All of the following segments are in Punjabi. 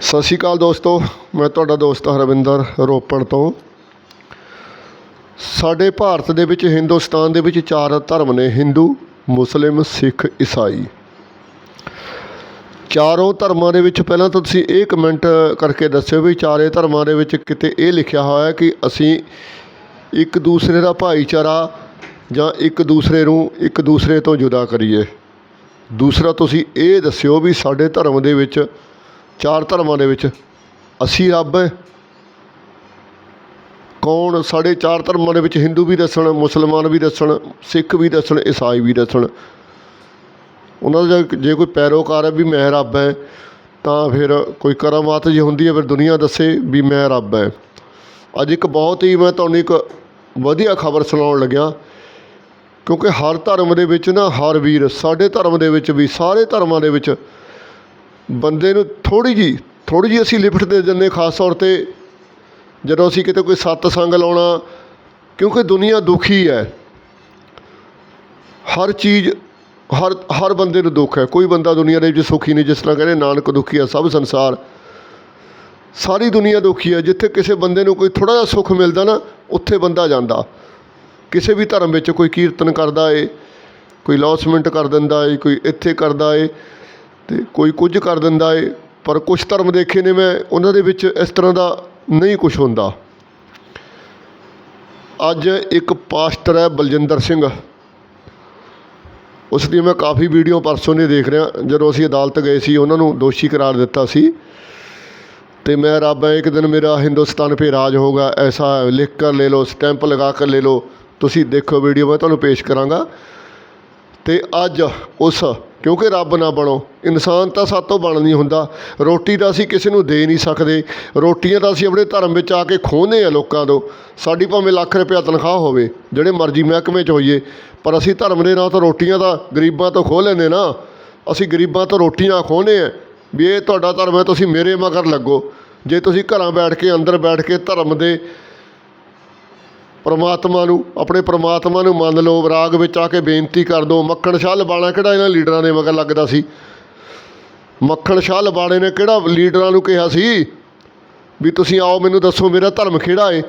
ਸਤਿ ਸ਼੍ਰੀ ਅਕਾਲ ਦੋਸਤੋ, ਮੈਂ ਤੁਹਾਡਾ ਦੋਸਤ ਹਰਵਿੰਦਰ ਰੋਪੜ ਤੋਂ। ਸਾਡੇ ਭਾਰਤ ਦੇ ਵਿੱਚ, ਹਿੰਦੁਸਤਾਨ ਦੇ ਵਿੱਚ ਚਾਰ ਧਰਮ ਨੇ, ਹਿੰਦੂ, ਮੁਸਲਿਮ, ਸਿੱਖ, ਈਸਾਈ। ਚਾਰੋਂ ਧਰਮਾਂ ਦੇ ਵਿੱਚ ਪਹਿਲਾਂ ਤਾਂ ਤੁਸੀਂ ਇਹ ਕਮੈਂਟ ਕਰਕੇ ਦੱਸਿਓ ਵੀ ਚਾਰੇ ਧਰਮਾਂ ਦੇ ਵਿੱਚ ਕਿਤੇ ਇਹ ਲਿਖਿਆ ਹੋਇਆ ਕਿ ਅਸੀਂ ਇੱਕ ਦੂਸਰੇ ਦਾ ਭਾਈਚਾਰਾ ਜਾਂ ਇੱਕ ਦੂਸਰੇ ਨੂੰ ਇੱਕ ਦੂਸਰੇ ਤੋਂ ਜੁਦਾ ਕਰੀਏ। ਦੂਸਰਾ ਤੁਸੀਂ ਇਹ ਦੱਸਿਓ ਵੀ ਸਾਡੇ ਧਰਮ ਦੇ ਵਿੱਚ ਚਾਰ ਧਰਮਾਂ ਦੇ ਵਿੱਚ ਅਸੀਂ ਰੱਬ ਹੈ। ਕੌਣ ਸਾਡੇ ਚਾਰ ਧਰਮਾਂ ਦੇ ਵਿੱਚ ਹਿੰਦੂ ਵੀ ਦੱਸਣ, ਮੁਸਲਮਾਨ ਵੀ ਦੱਸਣ, ਸਿੱਖ ਵੀ ਦੱਸਣ, ਈਸਾਈ ਵੀ ਦੱਸਣ। ਉਹਨਾਂ ਦਾ ਜੇ- ਕੋਈ ਪੈਰੋਕਾਰ ਹੈ ਵੀ ਮੈਂ ਰੱਬ ਹੈ, ਤਾਂ ਫਿਰ ਕੋਈ ਕਰਾਮਾਤ ਜੇ ਹੁੰਦੀ ਹੈ, ਫਿਰ ਦੁਨੀਆ ਦੱਸੇ ਵੀ ਮੈਂ ਰੱਬ ਹੈ। ਅੱਜ ਇੱਕ ਬਹੁਤ ਹੀ ਮੈਂ ਤੁਹਾਨੂੰ ਇੱਕ ਵਧੀਆ ਖਬਰ ਸੁਣਾਉਣ ਲੱਗਿਆ, ਕਿਉਂਕਿ ਹਰ ਧਰਮ ਦੇ ਵਿੱਚ ਨਾ ਹਰ ਵੀਰ ਸਾਡੇ ਧਰਮ ਦੇ ਵਿੱਚ ਵੀ, ਸਾਰੇ ਧਰਮਾਂ ਦੇ ਵਿੱਚ ਬੰਦੇ ਨੂੰ ਥੋੜ੍ਹੀ ਜਿਹੀ ਥੋੜ੍ਹੀ ਜਿਹੀ ਅਸੀਂ ਲਿਫਟ ਦੇ ਦਿੰਦੇ ਖਾਸ ਤੌਰ 'ਤੇ, ਜਦੋਂ ਅਸੀਂ ਕਿਤੇ ਕੋਈ ਸਤਸੰਗ ਲਾਉਣਾ, ਕਿਉਂਕਿ ਦੁਨੀਆ ਦੁਖੀ ਹੈ। ਹਰ ਚੀਜ਼, ਹਰ ਹਰ ਬੰਦੇ ਨੂੰ ਦੁੱਖ ਹੈ। ਕੋਈ ਬੰਦਾ ਦੁਨੀਆ ਦੇ ਵਿੱਚ ਸੁਖੀ ਨਹੀਂ, ਜਿਸ ਤਰ੍ਹਾਂ ਕਹਿੰਦੇ ਨਾਨਕ ਦੁਖੀ ਹੈ ਸਭ ਸੰਸਾਰ। ਸਾਰੀ ਦੁਨੀਆ ਦੁਖੀ ਹੈ। ਜਿੱਥੇ ਕਿਸੇ ਬੰਦੇ ਨੂੰ ਕੋਈ ਥੋੜ੍ਹਾ ਜਿਹਾ ਸੁੱਖ ਮਿਲਦਾ ਨਾ, ਉੱਥੇ ਬੰਦਾ ਜਾਂਦਾ। ਕਿਸੇ ਵੀ ਧਰਮ ਵਿੱਚ ਕੋਈ ਕੀਰਤਨ ਕਰਦਾ ਏ, ਕੋਈ ਲੌਸਮੈਂਟ ਕਰ ਦਿੰਦਾ ਏ, ਕੋਈ ਇੱਥੇ ਕਰਦਾ ਏ ਅਤੇ ਕੋਈ ਕੁਝ ਕਰ ਦਿੰਦਾ ਏ, ਪਰ ਕੁਛ ਧਰਮ ਦੇਖੇ ਨੇ ਮੈਂ, ਉਹਨਾਂ ਦੇ ਵਿੱਚ ਇਸ ਤਰ੍ਹਾਂ ਦਾ ਨਹੀਂ ਕੁਛ ਹੁੰਦਾ। ਅੱਜ ਇੱਕ ਪਾਸਟਰ ਹੈ ਬਲਜਿੰਦਰ ਸਿੰਘ। ਉਸ ਦੀ ਮੈਂ ਕਾਫੀ ਵੀਡੀਓ ਪਰਸੋਂ ਨੇ ਦੇਖ ਰਿਹਾ, ਜਦੋਂ ਅਸੀਂ ਅਦਾਲਤ ਗਏ ਸੀ, ਉਹਨਾਂ ਨੂੰ ਦੋਸ਼ੀ ਕਰਾਰ ਦਿੱਤਾ ਸੀ। ਤੇ ਮੈਂ ਰੱਬ ਹੈ, ਇੱਕ ਦਿਨ ਮੇਰਾ ਹਿੰਦੁਸਤਾਨ ਪੇ ਰਾਜ ਹੋਗਾ ਐਸਾ ਲਿਖ ਕਰ ਲੈ ਲਓ, ਸਟੈਂਪ ਲਗਾ ਕਰ ਲੈ ਲਓ, ਤੁਸੀਂ ਦੇਖੋ ਵੀਡੀਓ, ਮੈਂ ਤੁਹਾਨੂੰ ਪੇਸ਼ ਕਰਾਂਗਾ। ਤੇ ਅੱਜ ਉਸ ਕਿਉਂਕਿ ਰੱਬ ਨਾ ਬਣੋ। ਇਨਸਾਨ ਤਾਂ ਸਾਤੋਂ ਬਣ ਨਹੀਂ ਹੁੰਦਾ। ਰੋਟੀ ਤਾਂ ਅਸੀਂ ਕਿਸੇ ਨੂੰ ਦੇ ਨਹੀਂ ਸਕਦੇ। ਰੋਟੀਆਂ ਤਾਂ ਅਸੀਂ ਆਪਣੇ ਧਰਮ ਵਿੱਚ ਆ ਕੇ ਖੋਹਨੇ ਹਾਂ ਲੋਕਾਂ ਤੋਂ। ਸਾਡੀ ਭਾਵੇਂ ਲੱਖ ਰੁਪਇਆ ਤਨਖਾਹ ਹੋਵੇ, ਜਿਹੜੇ ਮਰਜ਼ੀ ਮਹਿਕਮੇ 'ਚ ਹੋਈਏ, ਪਰ ਅਸੀਂ ਧਰਮ ਦੇ ਨਾਂ ਤੋਂ ਰੋਟੀਆਂ ਤਾਂ ਗਰੀਬਾਂ ਤੋਂ ਖੋਹ ਲੈਂਦੇ ਨਾ। ਅਸੀਂ ਗਰੀਬਾਂ ਤੋਂ ਰੋਟੀਆਂ ਖੋਹਨੇ ਹਾਂ ਵੀ ਇਹ ਤੁਹਾਡਾ ਧਰਮ ਹੈ, ਤੁਸੀਂ ਮੇਰੇ ਮਗਰ ਲੱਗੋ। ਜੇ ਤੁਸੀਂ ਘਰਾਂ ਬੈਠ ਕੇ, ਅੰਦਰ ਬੈਠ ਕੇ ਧਰਮ ਦੇ ਪਰਮਾਤਮਾ ਨੂੰ, ਆਪਣੇ ਪਰਮਾਤਮਾ ਨੂੰ ਮੰਨ ਲਓ, ਰਾਗ ਵਿੱਚ ਆ ਕੇ ਬੇਨਤੀ ਕਰ ਦਿਓ ਮੱਖਣ ਸ਼ਾਹ ਲਬਾਣਾ ਕਿਹੜਾ ਇਹਨਾਂ ਲੀਡਰਾਂ ਦੇ ਮਗਰ ਲੱਗਦਾ ਸੀ? ਮੱਖਣ ਸ਼ਾਹ ਲਬਾਣੇ ਨੇ ਕਿਹੜਾ ਲੀਡਰਾਂ ਨੂੰ ਕਿਹਾ ਸੀ? ਵੀ ਤੁਸੀਂ ਆਓ, ਮੈਨੂੰ ਦੱਸੋ ਮੇਰਾ ਧਰਮ ਕਿਹੜਾ ਏ?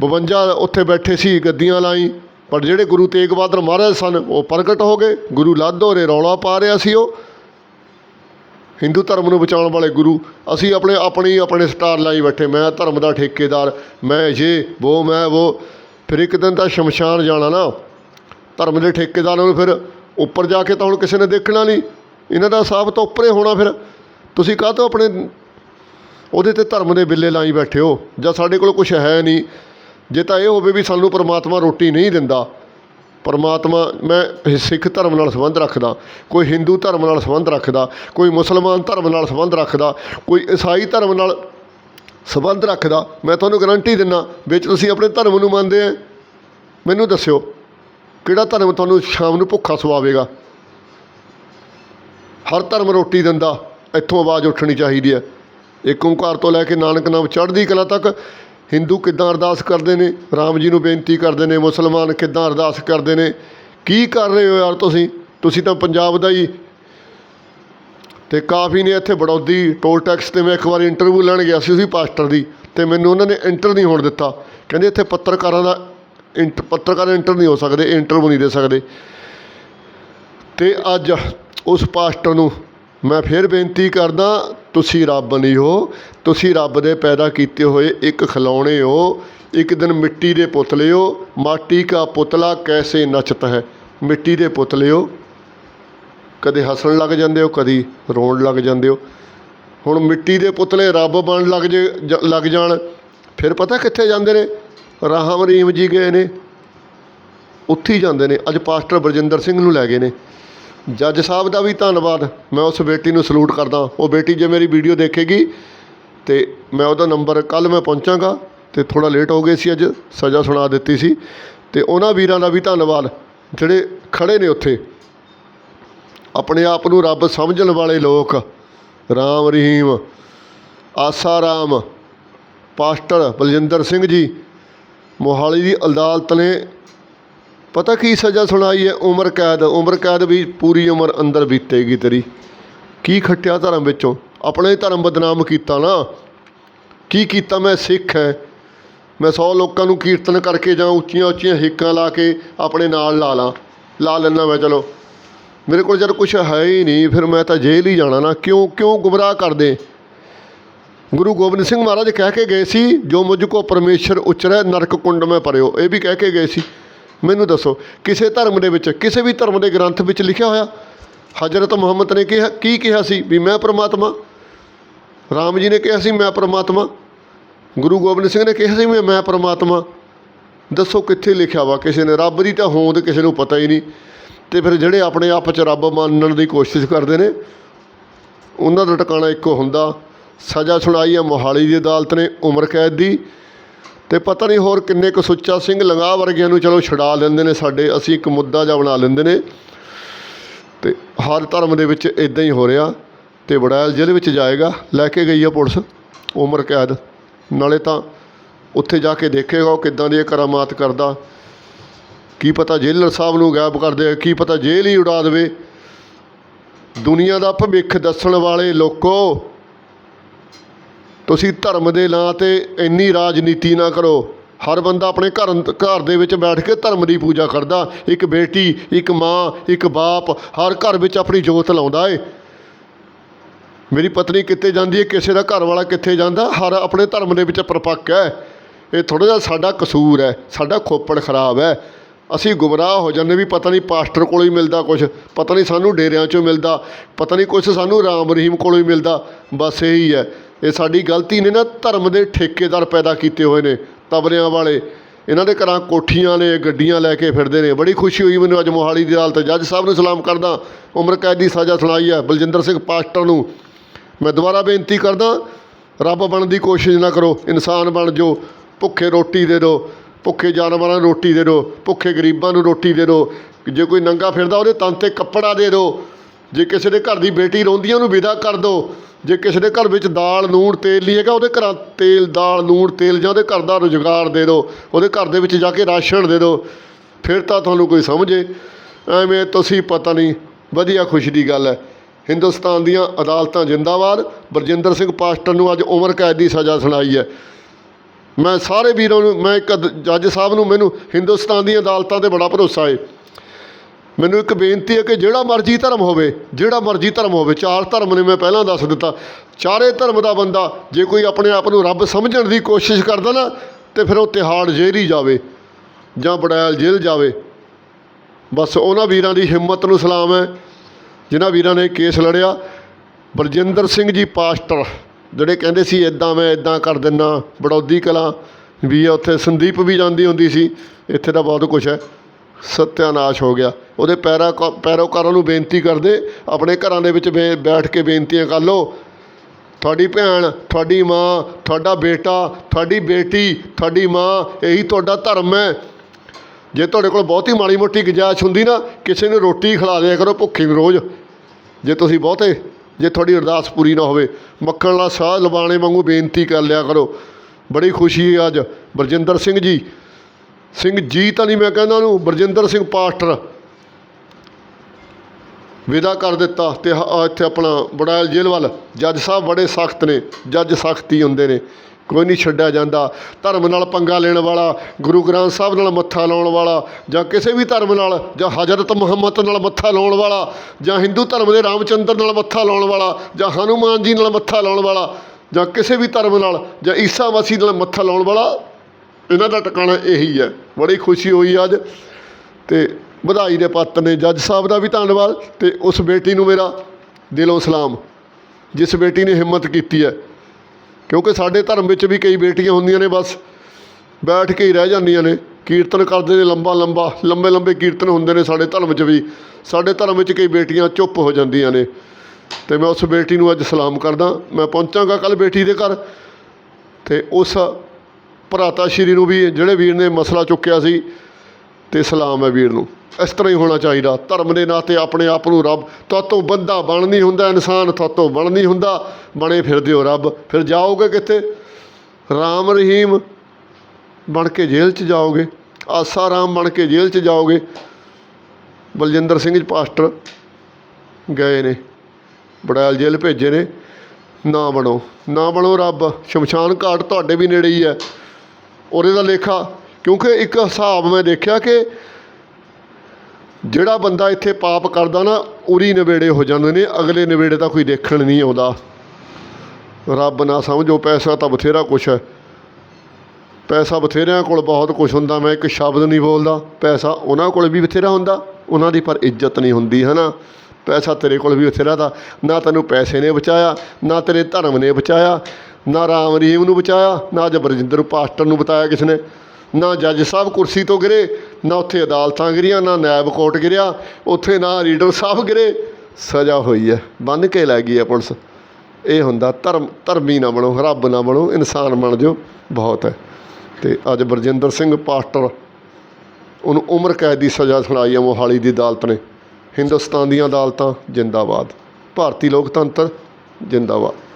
52 ਉੱਥੇ ਬੈਠੇ ਸੀ, ਗੱਦੀਆਂ ਲਾਈ। ਪਰ ਜਿਹੜੇ ਗੁਰੂ ਤੇਗ ਬਹਾਦਰ ਮਹਾਰਾਜ ਸਨ, ਉਹ ਪ੍ਰਗਟ ਹੋ ਗਏ। ਗੁਰੂ ਲਾਧੋ ਰੇ ਰੌਲਾ ਪਾ ਰਿਹਾ ਸੀ ਉਹ। ਹਿੰਦੂ ਧਰਮ ਨੂੰ ਬਚਾਉਣ ਵਾਲੇ ਗੁਰੂ, ਅਸੀਂ ਆਪਣੇ ਆਪਣੀ ਆਪਣੇ ਸਟਾਰ ਲਾਈ ਬੈਠੇ, ਮੈਂ ਧਰਮ ਦਾ ਠੇਕੇਦਾਰ, ਮੈਂ ਇਹ ਵੋ, ਮੈਂ, ਵੋ। ਫਿਰ ਇੱਕ ਦਿਨ ਤਾਂ ਸ਼ਮਸ਼ਾਨ ਜਾਣਾ ਨਾ, ਧਰਮ ਦੇ ਠੇਕੇਦਾਰਾਂ ਨੂੰ ਫਿਰ ਉੱਪਰ ਜਾ ਕੇ ਤਾਂ ਹੁਣ ਕਿਸੇ ਨੇ ਦੇਖਣਾ ਨਹੀਂ। ਇਹਨਾਂ ਦਾ ਹਿਸਾਬ ਤਾਂ ਉੱਪਰੇ ਹੋਣਾ ਫਿਰ। ਤੁਸੀਂ ਕਾਹ ਤੋਂ ਆਪਣੇ ਉਹਦੇ ਤੇ ਧਰਮ ਦੇ ਬਿੱਲੇ ਲਾਈ ਬੈਠੇ ਹੋ? ਜਾਂ ਸਾਡੇ ਕੋਲ ਕੁਝ ਹੈ ਨਹੀਂ? ਜੇ ਤਾਂ ਇਹ ਹੋਵੇ ਵੀ ਸਾਨੂੰ ਪਰਮਾਤਮਾ ਰੋਟੀ ਨਹੀਂ ਦਿੰਦਾ ਪਰਮਾਤਮਾ ਮੈਂ ਸਿੱਖ ਧਰਮ ਨਾਲ ਸੰਬੰਧ ਰੱਖਦਾ, ਕੋਈ ਹਿੰਦੂ ਧਰਮ ਨਾਲ ਸੰਬੰਧ ਰੱਖਦਾ, ਕੋਈ ਮੁਸਲਮਾਨ ਧਰਮ ਨਾਲ ਸੰਬੰਧ ਰੱਖਦਾ, ਕੋਈ ਈਸਾਈ ਧਰਮ ਨਾਲ ਸੰਬੰਧ ਰੱਖਦਾ, ਮੈਂ ਤੁਹਾਨੂੰ ਗਰੰਟੀ ਦਿੰਦਾ ਵਿੱਚ ਤੁਸੀਂ ਆਪਣੇ ਧਰਮ ਨੂੰ ਮੰਨਦੇ ਆ। ਮੈਨੂੰ ਦੱਸਿਓ, ਕਿਹੜਾ ਧਰਮ ਤੁਹਾਨੂੰ ਸ਼ਾਮ ਨੂੰ ਭੁੱਖਾ ਸਵਾਵੇਗਾ ਹਰ ਧਰਮ ਰੋਟੀ ਦਿੰਦਾ, ਇੱਥੋਂ ਆਵਾਜ਼ ਉੱਠਣੀ ਚਾਹੀਦੀ ਹੈ। ਇੱਕ ਓਂਕਾਰ ਤੋਂ ਲੈ ਕੇ ਨਾਨਕ ਨਾਮ ਚੜ੍ਹਦੀ ਕਲਾ ਤੱਕ ਹਿੰਦੂ ਕਿੱਦਾਂ ਅਰਦਾਸ ਕਰਦੇ ਨੇ? ਰਾਮ ਜੀ ਨੂੰ ਬੇਨਤੀ ਕਰਦੇ ਨੇ, ਮੁਸਲਮਾਨ ਕਿੱਦਾਂ ਅਰਦਾਸ ਕਰਦੇ ਨੇ? ਕੀ ਕਰ ਰਹੇ ਹੋ ਯਾਰ ਤੁਸੀਂ? ਤੁਸੀਂ ਤਾਂ ਪੰਜਾਬ ਦਾ ਹੀ ਤੇ ਕਾਫੀ ਨੇ ਇੱਥੇ ਬੜੌਦੀ ਟੋਲ ਟੈਕਸ ਤੇ ਮੈਂ ਇੱਕ ਵਾਰ ਇੰਟਰਵਿਊ ਲੈਣ ਗਿਆ ਸੀ ਉਸੇ ਪਾਸਟਰ ਦੀ ਤੇ ਮੈਨੂੰ ਉਹਨਾਂ ਨੇ ਇੰਟਰ ਨਹੀਂ ਹੋਣ ਦਿੱਤਾ। ਕਹਿੰਦੇ ਇੱਥੇ ਪੱਤਰਕਾਰਾਂ ਦਾ ਇੰਟ ਪੱਤਰਕਾਰ ਇੰਟਰ ਨਹੀਂ ਹੋ ਸਕਦੇ ਇੰਟਰਵਿਊ ਨਹੀਂ ਦੇ ਸਕਦੇ। ਤੇ ਅੱਜ ਉਸ ਪਾਸਟਰ ਨੂੰ ਮੈਂ ਫਿਰ ਬੇਨਤੀ ਕਰਦਾ, ਤੁਸੀਂ ਰੱਬ ਨਹੀਂ ਹੋ, ਤੁਸੀਂ ਰੱਬ ਦੇ ਪੈਦਾ ਕੀਤੇ ਹੋਏ ਇੱਕ ਖਿਲੌਣੇ ਹੋ, ਇੱਕ ਦਿਨ ਮਿੱਟੀ ਦੇ ਪੁਤਲੇ ਹੋ, ਮਾਟੀ ਕਾ ਪੁਤਲਾ ਕੈਸੇ ਨੱਚਤ ਹੈ? ਮਿੱਟੀ ਦੇ ਪੁਤਲੇ ਹੋ। ਕਦੇ ਹੱਸਣ ਲੱਗ ਜਾਂਦੇ ਹੋ, ਕਦੀ ਰੋਣ ਲੱਗ ਜਾਂਦੇ ਹੋ। ਹੁਣ ਮਿੱਟੀ ਦੇ ਪੁਤਲੇ ਰੱਬ ਬਣ ਲੱਗ ਜੇ ਲੱਗ ਜਾਣ, ਫਿਰ ਪਤਾ ਕਿੱਥੇ ਜਾਂਦੇ ਨੇ? ਰਾਹਮ ਰਹੀਮ ਜੀ ਗਏ ਨੇ। ਉੱਥੇ ਹੀ ਜਾਂਦੇ ਨੇ। ਅੱਜ ਪਾਸਟਰ ਬਰਜਿੰਦਰ ਸਿੰਘ ਨੂੰ ਲੈ ਗਏ ਨੇ। ਜੱਜ ਸਾਹਿਬ ਦਾ ਵੀ ਧੰਨਵਾਦ। ਮੈਂ ਉਸ ਬੇਟੀ ਨੂੰ ਸਲੂਟ ਕਰਦਾ। ਉਹ ਬੇਟੀ ਜੇ ਮੇਰੀ ਵੀਡੀਓ ਦੇਖੇਗੀ, ਤੇ ਮੈਂ ਉਹਦਾ ਨੰਬਰ ਕੱਲ੍ਹ ਮੈਂ ਪਹੁੰਚਾਂਗਾ ਅਤੇ ਥੋੜ੍ਹਾ ਲੇਟ ਹੋ ਗਏ ਸੀ ਅੱਜ, ਸਜ਼ਾ ਸੁਣਾ ਦਿੱਤੀ ਸੀ। ਅਤੇ ਉਹਨਾਂ ਵੀਰਾਂ ਦਾ ਵੀ ਧੰਨਵਾਦ, ਜਿਹੜੇ ਖੜ੍ਹੇ ਨੇ ਉੱਥੇ। ਆਪਣੇ ਆਪ ਨੂੰ ਰੱਬ ਸਮਝਣ ਵਾਲੇ ਲੋਕ, ਰਾਮ ਰਹੀਮ, ਆਸਾ ਰਾਮ, ਪਾਸਟਰ ਬਲਜਿੰਦਰ ਸਿੰਘ ਜੀ, ਮੋਹਾਲੀ ਦੀ ਅਦਾਲਤ ਨੇ ਪਤਾ ਕੀ ਸਜ਼ਾ ਸੁਣਾਈ ਹੈ? ਉਮਰ ਕੈਦ। ਉਮਰ ਕੈਦ ਵੀ ਪੂਰੀ ਉਮਰ ਅੰਦਰ ਬੀਤੇਗੀ ਤੇਰੀ। ਕੀ ਖੱਟਿਆ ਧਰਮ ਵਿੱਚੋਂ? ਆਪਣੇ ਧਰਮ ਬਦਨਾਮ ਕੀਤਾ ਨਾ। ਕੀ ਕੀਤਾ ਮੈਂ ਸਿੱਖ ਹੈ? ਮੈਂ ਸੌ ਲੋਕਾਂ ਨੂੰ ਕੀਰਤਨ ਕਰਕੇ ਜਾਂ ਉੱਚੀਆਂ ਉੱਚੀਆਂ ਹਿੱਕਾਂ ਲਾ ਕੇ ਆਪਣੇ ਨਾਲ ਲਾ ਲਾਂ। ਲਾ ਲੈਂਦਾ ਮੈਂ, ਚਲੋ। ਮੇਰੇ ਕੋਲ ਜਦ ਕੁਝ ਹੈ ਹੀ ਨਹੀਂ, ਫਿਰ ਮੈਂ ਤਾਂ ਜੇਲ੍ਹ ਹੀ ਜਾਣਾ ਨਾ। ਕਿਉਂ ਕਿਉਂ ਗੁੰਮਰਾਹ ਕਰਦੇ? ਗੁਰੂ ਗੋਬਿੰਦ ਸਿੰਘ ਮਹਾਰਾਜ ਕਹਿ ਕੇ ਗਏ ਸੀ, ਜੋ ਮੁਝ ਕੋ ਪਰਮੇਸ਼ਰ ਉਚਰੈ, ਨਰਕ ਕੁੰਡ ਮੈਂ ਪਰਿਓ ਇਹ ਵੀ ਕਹਿ ਕੇ ਗਏ ਸੀ। ਮੈਨੂੰ ਦੱਸੋ, ਕਿਸੇ ਧਰਮ ਦੇ ਵਿੱਚ, ਕਿਸੇ ਵੀ ਧਰਮ ਦੇ ਗ੍ਰੰਥ ਵਿੱਚ ਲਿਖਿਆ ਹੋਇਆ? ਹਜ਼ਰਤ ਮੁਹੰਮਦ ਨੇ ਕਿਹਾ, ਕੀ ਕਿਹਾ ਸੀ ਵੀ ਮੈਂ ਪਰਮਾਤਮਾ? ਰਾਮ ਜੀ ਨੇ ਕਿਹਾ ਸੀ, ਮੈਂ ਪਰਮਾਤਮਾ। ਗੁਰੂ ਗੋਬਿੰਦ ਸਿੰਘ ਨੇ ਕਿਹਾ ਸੀ ਵੀ ਮੈਂ ਪਰਮਾਤਮਾ। ਦੱਸੋ ਕਿੱਥੇ ਲਿਖਿਆ ਵਾ ਕਿਸੇ ਨੇ? ਰੱਬ ਦੀ ਤਾਂ ਹੋਂਦ ਕਿਸੇ ਨੂੰ ਪਤਾ ਹੀ ਨਹੀਂ। ਤੇ ਫਿਰ ਜਿਹੜੇ ਆਪਣੇ ਆਪ 'ਚ ਰੱਬ ਮੰਨਣ ਦੀ ਕੋਸ਼ਿਸ਼ ਕਰਦੇ ਨੇ, ਉਹਨਾਂ ਦਾ ਟਿਕਾਣਾ ਇੱਕੋ ਹੁੰਦਾ। ਸਜ਼ਾ ਸੁਣਾਈ ਹੈ ਮੋਹਾਲੀ ਦੀ ਅਦਾਲਤ ਨੇ, ਉਮਰ ਕੈਦ ਦੀ। ਤੇ ਪਤਾ ਨਹੀਂ ਹੋਰ ਕਿੰਨੇ ਕੁ ਸੁੱਚਾ ਸਿੰਘ ਲੰਗਾਹ ਵਰਗਿਆਂ ਨੂੰ ਚਲੋ ਛੁਡਾ ਲੈਂਦੇ ਨੇ ਸਾਡੇ, ਅਸੀਂ ਇੱਕ ਮੁੱਦਾ ਜਿਹਾ ਬਣਾ ਲੈਂਦੇ ਨੇ। ਤੇ ਹਰ ਧਰਮ ਦੇ ਵਿੱਚ ਇਦਾਂ ਹੀ ਹੋ ਰਿਹਾ ਤੇ ਬੜੈਲ ਜੇਲ੍ਹ ਵਿੱਚ ਜਾਏਗਾ, ਲੈ ਕੇ ਗਈ ਆ ਪੁਲਿਸ, ਉਮਰ ਕੈਦ। ਨਾਲੇ ਤਾਂ ਉੱਥੇ ਜਾ ਕੇ ਦੇਖੇਗਾ ਉਹ ਕਿੱਦਾਂ ਦੀ ਕਰਾਮਾਤ ਕਰਦਾ। ਕੀ ਪਤਾ ਜੇਲਰ ਸਾਹਿਬ ਨੂੰ ਗਾਇਬ ਕਰ ਦੇ, ਕੀ ਪਤਾ ਜੇਲ੍ਹ ਹੀ ਉਡਾ ਦੇਵੇ। ਦੁਨੀਆ ਦਾ ਭਵਿੱਖ ਦੱਸਣ ਵਾਲੇ ਲੋਕੋ ਤੁਸੀਂ ਧਰਮ ਦੇ ਨਾਂ ਤੇ ਇੰਨੀ ਰਾਜਨੀਤੀ ਨਾ ਕਰੋ। ਹਰ ਬੰਦਾ ਆਪਣੇ ਘਰ ਘਰ ਦੇ ਵਿੱਚ ਬੈਠ ਕੇ ਧਰਮ ਦੀ ਪੂਜਾ ਕਰਦਾ। ਇੱਕ ਬੇਟੀ, ਇੱਕ ਮਾਂ, ਇੱਕ ਬਾਪ, ਹਰ ਘਰ ਵਿੱਚ ਆਪਣੀ ਜੋਤ ਲਾਉਂਦਾ ਏ। ਮੇਰੀ ਪਤਨੀ ਕਿੱਥੇ ਜਾਂਦੀ ਹੈ ਕਿਸੇ ਦਾ ਘਰ ਵਾਲਾ ਕਿੱਥੇ ਜਾਂਦਾ, ਹਰ ਆਪਣੇ ਧਰਮ ਦੇ ਵਿੱਚ ਪਰਪੱਕ ਹੈ। ਇਹ ਥੋੜ੍ਹਾ ਜਿਹਾ ਸਾਡਾ ਕਸੂਰ ਹੈ, ਸਾਡਾ ਖੋਪੜ ਖਰਾਬ ਹੈ। ਅਸੀਂ ਗੁੰਮਰਾਹ ਹੋ ਜਾਂਦੇ ਵੀ ਪਤਾ ਨਹੀਂ ਪਾਸਟਰ ਕੋਲੋਂ ਹੀ ਮਿਲਦਾ ਕੁਝ ਪਤਾ ਨਹੀਂ ਸਾਨੂੰ ਡੇਰਿਆਂ 'ਚੋਂ ਮਿਲਦਾ, ਪਤਾ ਨਹੀਂ ਕੁਝ ਸਾਨੂੰ ਰਾਮ ਰਹੀਮ ਕੋਲੋਂ ਹੀ ਮਿਲਦਾ, ਬਸ ਇਹੀ ਹੈ। ਇਹ ਸਾਡੀ ਗਲਤੀ ਨੇ ਨਾ ਧਰਮ ਦੇ ਠੇਕੇਦਾਰ ਪੈਦਾ ਕੀਤੇ ਹੋਏ ਨੇ, ਤਬਲਿਆਂ ਵਾਲੇ। ਇਹਨਾਂ ਦੇ ਘਰਾਂ ਕੋਠੀਆਂ ਨੇ, ਗੱਡੀਆਂ ਲੈ ਕੇ ਫਿਰਦੇ ਨੇ। ਬੜੀ ਖੁਸ਼ੀ ਹੋਈ ਮੈਨੂੰ ਅੱਜ ਮੋਹਾਲੀ ਦੀ ਅਦਾਲਤ ਜੱਜ ਸਾਹਿਬ ਨੂੰ ਸਲਾਮ ਕਰਦਾ, ਉਮਰ ਕੈਦ ਦੀ ਸਜ਼ਾ ਸੁਣਾਈ ਹੈ, ਬਲਜਿੰਦਰ ਸਿੰਘ ਪਾਸਟਰ ਨੂੰ। ਮੈਂ ਦੁਬਾਰਾ ਬੇਨਤੀ ਕਰਦਾ, ਰੱਬ ਬਣਨ ਦੀ ਕੋਸ਼ਿਸ਼ ਨਾ ਕਰੋ, ਇਨਸਾਨ ਬਣ ਜੋ। ਭੁੱਖੇ ਰੋਟੀ ਦੇ ਦਿਓ, ਭੁੱਖੇ ਜਾਨਵਰਾਂ ਨੂੰ ਰੋਟੀ ਦੇ ਦਿਓ, ਭੁੱਖੇ ਗਰੀਬਾਂ ਨੂੰ ਰੋਟੀ ਦੇ ਦਿਓ। ਜੇ ਕੋਈ ਨੰਗਾ ਫਿਰਦਾ, ਉਹਦੇ ਤਨ ਤੇ ਕੱਪੜਾ ਦੇ ਦਿਓ। ਜੇ ਕਿਸੇ ਦੇ ਘਰ ਦੀ ਬੇਟੀ ਰੋਂਦੀ ਉਹਨੂੰ ਵਿਦਾ ਕਰ ਦਿਓ। ਜੇ ਕਿਸੇ ਦੇ ਘਰ ਵਿੱਚ ਦਾਲ ਨੂਣ ਤੇਲ ਨਹੀਂ ਹੈਗਾ, ਉਹਦੇ ਘਰਾਂ ਤੇਲ, ਦਾਲ ਨੂਣ ਤੇਲ ਜਾਂ ਉਹਦੇ ਘਰ ਦਾ ਰੁਜ਼ਗਾਰ ਦੇ ਦਿਓ, ਉਹਦੇ ਘਰ ਦੇ ਵਿੱਚ ਜਾ ਕੇ ਰਾਸ਼ਨ ਦੇ ਦਿਓ, ਫਿਰ ਤਾਂ ਤੁਹਾਨੂੰ ਕੋਈ ਸਮਝੇ ਐਵੇਂ ਤੁਸੀਂ ਪਤਾ ਨਹੀਂ, ਵਧੀਆ ਖੁਸ਼ੀ ਦੀ ਗੱਲ ਹੈ। ਹਿੰਦੁਸਤਾਨ ਦੀਆਂ ਅਦਾਲਤਾਂ ਜਿੰਦਾਬਾਦ ਬਰਜਿੰਦਰ ਸਿੰਘ ਪਾਸਟਰ ਨੂੰ ਅੱਜ ਉਮਰ ਕੈਦ ਦੀ ਸਜ਼ਾ ਸੁਣਾਈ ਹੈ। ਮੈਂ ਸਾਰੇ ਵੀਰਾਂ ਨੂੰ, ਮੈਂ ਇੱਕ ਜੱਜ ਸਾਹਿਬ ਨੂੰ, ਮੈਨੂੰ ਹਿੰਦੁਸਤਾਨ ਦੀਆਂ ਅਦਾਲਤਾਂ ਤੇ ਬੜਾ ਭਰੋਸਾ ਹੈ। ਮੈਨੂੰ ਇੱਕ ਬੇਨਤੀ ਹੈ ਕਿ ਜਿਹੜਾ ਮਰਜ਼ੀ ਧਰਮ ਹੋਵੇ, ਜਿਹੜਾ ਮਰਜ਼ੀ ਧਰਮ ਹੋਵੇ, ਚਾਰ ਧਰਮ ਨੇ ਮੈਂ ਪਹਿਲਾਂ ਦੱਸ ਦਿੱਤਾ। ਚਾਰੇ ਧਰਮ ਦਾ ਬੰਦਾ ਜੇ ਕੋਈ ਆਪਣੇ ਆਪ ਨੂੰ ਰੱਬ ਸਮਝਣ ਦੀ ਕੋਸ਼ਿਸ਼ ਕਰਦਾ ਨਾ, ਤੇ ਫਿਰ ਉਹ ਤਿਹਾੜ ਜੇਲ੍ਹ ਹੀ ਜਾਵੇ ਜਾਂ ਬੜੈਲ ਜੇਲ੍ਹ ਜਾਵੇ। ਬਸ ਉਹਨਾਂ ਵੀਰਾਂ ਦੀ ਹਿੰਮਤ ਨੂੰ ਸਲਾਮ ਹੈ, ਜਿਨ੍ਹਾਂ ਵੀਰਾਂ ਨੇ ਕੇਸ ਲੜਿਆ। ਬਲਜਿੰਦਰ ਸਿੰਘ ਜੀ ਪਾਸਟਰ, ਜਿਹੜੇ ਕਹਿੰਦੇ ਸੀ ਇਦਾਂ ਮੈਂ ਇਦਾਂ ਕਰ ਦਿੰਨਾ, ਬੜੌਦੀ ਕਲਾਂ। ਵੀ ਆ ਉੱਥੇ ਸੰਦੀਪ ਵੀ ਜਾਂਦੀ ਹੁੰਦੀ ਸੀ, ਇੱਥੇ ਤਾਂ ਬਹੁਤ ਕੁਝ ਹੈ। ਸਤਿਆਨਾਸ਼ ਹੋ ਗਿਆ। ਉਹਦੇ ਪੈਰਾ ਪੈਰੋਕਾਰਾਂ ਨੂੰ ਬੇਨਤੀ ਕਰਦੇ, ਆਪਣੇ ਘਰਾਂ ਦੇ ਵਿੱਚ ਬੇ- ਬੈਠ ਕੇ ਬੇਨਤੀਆਂ ਕਰ ਲਓ। ਤੁਹਾਡੀ ਭੈਣ, ਤੁਹਾਡੀ ਮਾਂ, ਤੁਹਾਡਾ ਬੇਟਾ, ਤੁਹਾਡੀ ਬੇਟੀ, ਤੁਹਾਡੀ ਮਾਂ, ਇਹੀ ਤੁਹਾਡਾ ਧਰਮ ਹੈ। ਜੇ ਤੁਹਾਡੇ ਕੋਲ ਬਹੁਤੀ ਮਾੜੀ ਮੋਟੀ ਗੁੰਜਾਇਸ਼ ਹੁੰਦੀ ਨਾ, ਕਿਸੇ ਨੂੰ ਰੋਟੀ ਖਿਲਾ ਦਿਆ ਕਰੋ, ਭੁੱਖੇ ਨੂੰ ਰੋਜ਼। ਜੇ ਤੁਸੀਂ ਬਹੁਤੇ, ਜੇ ਤੁਹਾਡੀ ਅਰਦਾਸ ਪੂਰੀ ਨਾ ਹੋਵੇ, ਮੱਖਣ ਵਾਲਾ ਸਾਹ ਲਵਾਣੇ ਵਾਂਗੂ ਬੇਨਤੀ ਕਰ ਲਿਆ ਕਰੋ। ਬੜੀ ਖੁਸ਼ੀ ਹੈ ਅੱਜ। ਬਰਜਿੰਦਰ ਸਿੰਘ ਜੀ ਸਿੰਘ ਜੀ ਤਾਂ ਨਹੀਂ ਮੈਂ ਕਹਿੰਦਾ ਉਹਨੂੰ, ਬਰਜਿੰਦਰ ਸਿੰਘ ਪਾਸਟਰ। ਵਿਦਾ ਕਰ ਦਿੱਤਾ ਤੇ ਹ- ਇੱਥੇ ਆਪਣਾ ਬੜਾਇਲ ਜੇਲ੍ਹ ਵੱਲ। ਜੱਜ ਸਾਹਿਬ ਬੜੇ ਸਖਤ ਨੇ, ਜੱਜ ਸਖਤੀ ਹੁੰਦੇ ਨੇ। ਕੋਈ ਨਹੀਂ ਛੱਡਿਆ ਜਾਂਦਾ। ਧਰਮ ਨਾਲ ਪੰਗਾ ਲੈਣ ਵਾਲਾ, ਗੁਰੂ ਗ੍ਰੰਥ ਸਾਹਿਬ ਨਾਲ ਮੱਥਾ ਲਾਉਣ ਵਾਲਾ, ਜਾਂ ਕਿਸੇ ਵੀ ਧਰਮ ਨਾਲ, ਜਾਂ ਹਜ਼ਰਤ ਮੁਹੰਮਦ ਨਾਲ ਮੱਥਾ ਲਾਉਣ ਵਾਲਾ, ਜਾਂ ਹਿੰਦੂ ਧਰਮ ਦੇ ਰਾਮਚੰਦਰ ਨਾਲ ਮੱਥਾ ਲਾਉਣ ਵਾਲਾ, ਜਾਂ ਹਨੂਮਾਨ ਜੀ ਨਾਲ ਮੱਥਾ ਲਾਉਣ ਵਾਲਾ, ਜਾਂ ਕਿਸੇ ਵੀ ਧਰਮ ਨਾਲ, ਜਾਂ ਈਸਾ ਮਸੀਹ ਨਾਲ ਮੱਥਾ ਲਾਉਣ ਵਾਲਾ ਇਹਨਾਂ ਦਾ ਟਿਕਾਣਾ ਇਹੀ ਹੈ। ਬੜੀ ਖੁਸ਼ੀ ਹੋਈ ਅੱਜ ਅਤੇ ਵਧਾਈ ਦੇ ਪਾਤਰ ਨੇ ਜੱਜ ਸਾਹਿਬ ਦਾ ਵੀ ਧੰਨਵਾਦ ਅਤੇ ਉਸ ਬੇਟੀ ਨੂੰ ਮੇਰਾ ਦਿਲੋਂ ਸਲਾਮ। ਜਿਸ ਬੇਟੀ ਨੇ ਹਿੰਮਤ ਕੀਤੀ ਹੈ। ਕਿਉਂਕਿ ਸਾਡੇ ਧਰਮ ਵਿੱਚ ਵੀ ਕਈ ਬੇਟੀਆਂ ਹੁੰਦੀਆਂ ਨੇ, ਬਸ ਬੈਠ ਕੇ ਹੀ ਰਹਿ ਜਾਂਦੀਆਂ ਨੇ। ਕੀਰਤਨ ਕਰਦੇ ਨੇ, ਲੰਬਾ ਲੰਬਾ, ਲੰਬੇ ਲੰਬੇ ਕੀਰਤਨ ਹੁੰਦੇ ਨੇ ਸਾਡੇ ਧਰਮ 'ਚ ਵੀ। ਸਾਡੇ ਧਰਮ ਵਿੱਚ ਕਈ ਬੇਟੀਆਂ ਚੁੱਪ ਹੋ ਜਾਂਦੀਆਂ ਨੇ। ਤੇ ਮੈਂ ਉਸ ਬੇਟੀ ਨੂੰ ਅੱਜ ਸਲਾਮ ਕਰਦਾ। ਮੈਂ ਪਹੁੰਚਾਂਗਾ ਕੱਲ ਬੇਟੀ ਦੇ ਘਰ ਤੇ ਉਸ ਭਰਾਤਾ ਸ਼੍ਰੀ ਨੂੰ ਵੀ, ਜਿਹੜੇ ਵੀਰ ਨੇ ਮਸਲਾ ਚੁੱਕਿਆ ਸੀ ਤੇ ਸਲਾਮ ਹੈ ਵੀਰ ਨੂੰ। ਇਸ ਤਰ੍ਹਾਂ ਹੀ ਹੋਣਾ ਚਾਹੀਦਾ। ਧਰਮ ਦੇ ਨਾਂ ਤੇ ਆਪਣੇ ਆਪ ਨੂੰ ਰੱਬ ਤੁਹਾਤੋਂ ਬੰਦਾ ਬਣ ਨਹੀਂ ਹੁੰਦਾ ਇਨਸਾਨ ਤੁਹਾਤੋਂ ਬਣ ਨਹੀਂ ਹੁੰਦਾ, ਬਣੇ ਫਿਰਦੇ ਹੋ ਰੱਬ। ਫਿਰ ਜਾਓਗੇ ਕਿੱਥੇ? ਰਾਮ ਰਹੀਮ ਬਣ ਕੇ ਜੇਲ੍ਹ 'ਚ ਜਾਓਗੇ। ਆਸਾ ਰਾਮ ਬਣ ਕੇ ਜੇਲ੍ਹ 'ਚ ਜਾਓਗੇ। ਬਲਜਿੰਦਰ ਸਿੰਘ ਜੀ ਪਾਸਟਰ ਗਏ ਨੇ। ਬੜਾਇਲ ਜੇਲ੍ਹ ਭੇਜੇ ਨੇ। ਨਾ ਬਣੋ। ਨਾ ਬਣੋ ਰੱਬ। ਸ਼ਮਸ਼ਾਨ ਘਾਟ ਤੁਹਾਡੇ ਵੀ ਨੇੜੇ ਹੀ ਹੈ। ਉਹਦੇ ਦਾ ਲੇਖਾ, ਕਿਉਂਕਿ ਇੱਕ ਹਿਸਾਬ ਮੈਂ ਦੇਖਿਆ ਕਿ ਜਿਹੜਾ ਬੰਦਾ ਇੱਥੇ ਪਾਪ ਕਰਦਾ ਨਾ, ਉਰੀ ਨਵੇੜੇ ਹੋ ਜਾਂਦੇ ਨੇ, ਅਗਲੇ ਨਵੇੜੇ ਤਾਂ ਕੋਈ ਦੇਖਣ ਨਹੀਂ ਆਉਂਦਾ। ਰੱਬ ਨਾ ਸਮਝੋ, ਪੈਸਾ ਤਾਂ ਬਥੇਰਾ ਕੁਛ ਹੈ। ਪੈਸਾ ਬਥੇਰਿਆਂ ਕੋਲ ਬਹੁਤ ਕੁਛ ਹੁੰਦਾ, ਮੈਂ ਇੱਕ ਸ਼ਬਦ ਨਹੀਂ ਬੋਲਦਾ, ਪੈਸਾ ਉਹਨਾਂ ਕੋਲ ਵੀ ਬਥੇਰਾ ਹੁੰਦਾ, ਉਹਨਾਂ ਦੀ ਪਰ ਇੱਜ਼ਤ ਨਹੀਂ ਹੁੰਦੀ ਹੈ ਨਾ ਪੈਸਾ ਤੇਰੇ ਕੋਲ ਵੀ ਬਥੇਰਾ ਦਾ ਨਾ ਤੈਨੂੰ ਪੈਸੇ ਨੇ ਬਚਾਇਆ, ਨਾ ਤੇਰੇ ਧਰਮ ਨੇ ਬਚਾਇਆ ਨਾ ਰਾਮ ਰਹੀਮ ਨੂੰ ਬਚਾਇਆ, ਨਾ ਜਬਰਜਿੰਦਰ ਪਾਸਟਰ ਨੂੰ ਬਤਾਇਆ ਕਿਸ ਨੇ। ਨਾ ਜੱਜ ਸਾਹਿਬ ਕੁਰਸੀ ਤੋਂ ਗਿਰੇ, ਨਾ ਉੱਥੇ ਅਦਾਲਤਾਂ ਗਿਰੀਆਂ, ਨਾ ਨਾਇਬ ਕੋਰਟ ਗਿਰਿਆ, ਉੱਥੇ ਨਾ ਰੀਡਰ ਸਾਹਿਬ ਗਿਰੇ। ਸਜ਼ਾ ਹੋਈ ਹੈ, ਬੰਨ ਕੇ ਲੈ ਗਈ ਹੈ ਪੁਲਿਸ। ਇਹ ਹੁੰਦਾ ਧਰਮ, ਧਰਮੀ ਨਾ ਬਣੋ, ਰੱਬ ਨਾ ਬਣੋ, ਇਨਸਾਨ ਬਣ ਜਾਓ, ਬਹੁਤ ਹੈ। ਤੇ ਅੱਜ ਬਰਜਿੰਦਰ ਸਿੰਘ ਪਾਸਟਰ, ਉਹਨੂੰ ਉਮਰ ਕੈਦ ਦੀ ਸਜ਼ਾ ਸੁਣਾਈ ਹੈ, ਮੋਹਾਲੀ ਦੀ ਅਦਾਲਤ ਨੇ। ਹਿੰਦੁਸਤਾਨ ਦੀਆਂ ਅਦਾਲਤਾਂ, ਜਿੰਦਾਬਾਦ। ਭਾਰਤੀ ਲੋਕਤੰਤਰ, ਜਿੰਦਾਬਾਦ।